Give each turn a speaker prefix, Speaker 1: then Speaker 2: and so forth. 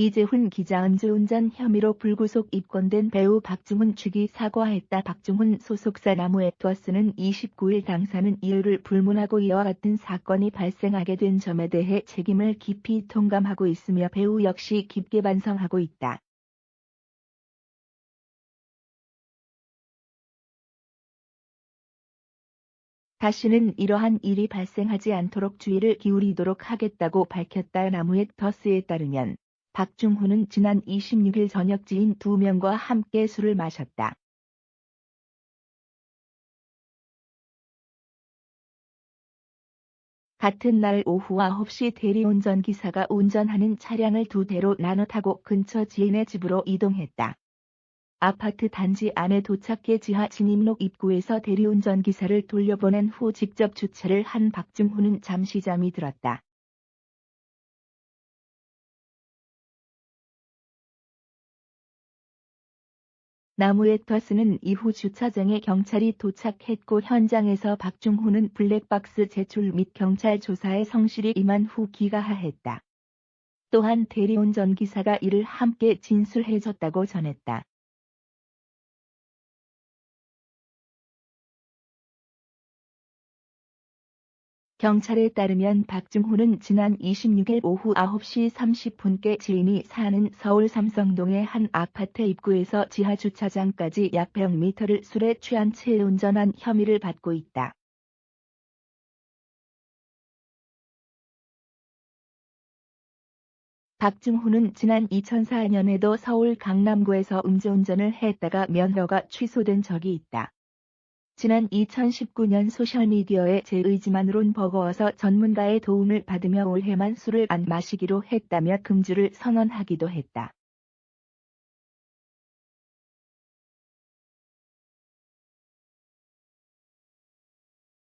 Speaker 1: 이재훈 기자 음주운전 혐의로 불구속 입건된 배우 박중훈 측이 사과했다. 박중훈 소속사 나무에터스는 29일 당사는 이유를 불문하고 이와 같은 사건이 발생하게 된 점에 대해 책임을 깊이 통감하고 있으며 배우 역시 깊게 반성하고 있다. 다시는 이러한 일이 발생하지 않도록 주의를 기울이도록 하겠다고 밝혔다. 나무에터스에 따르면 박중훈은 지난 26일 저녁 지인 두 명과 함께 술을 마셨다. 같은 날 오후 9시 대리운전 기사가 운전하는 차량을 두 대로 나눠 타고 근처 지인의 집으로 이동했다. 아파트 단지 안에 도착해 지하 진입로 입구에서 대리운전 기사를 돌려보낸 후 직접 주차를 한 박중훈은 잠시 잠이 들었다. 나무에터스는 이후 주차장에 경찰이 도착했고 현장에서 박중훈은 블랙박스 제출 및 경찰 조사에 성실히 임한 후 귀가하했다. 또한 대리운전 기사가 이를 함께 진술해줬다고 전했다. 경찰에 따르면 박중훈은 지난 26일 오후 9시 30분께 지인이 사는 서울 삼성동의 한 아파트 입구에서 지하 주차장까지 약 100m를 술에 취한 채 운전한 혐의를 받고 있다. 박중훈은 지난 2004년에도 서울 강남구에서 음주운전을 했다가 면허가 취소된 적이 있다. 지난 2019년 소셜미디어에 제 의지만으론 버거워서 전문가의 도움을 받으며 올해만 술을 안 마시기로 했다며 금주를 선언하기도 했다.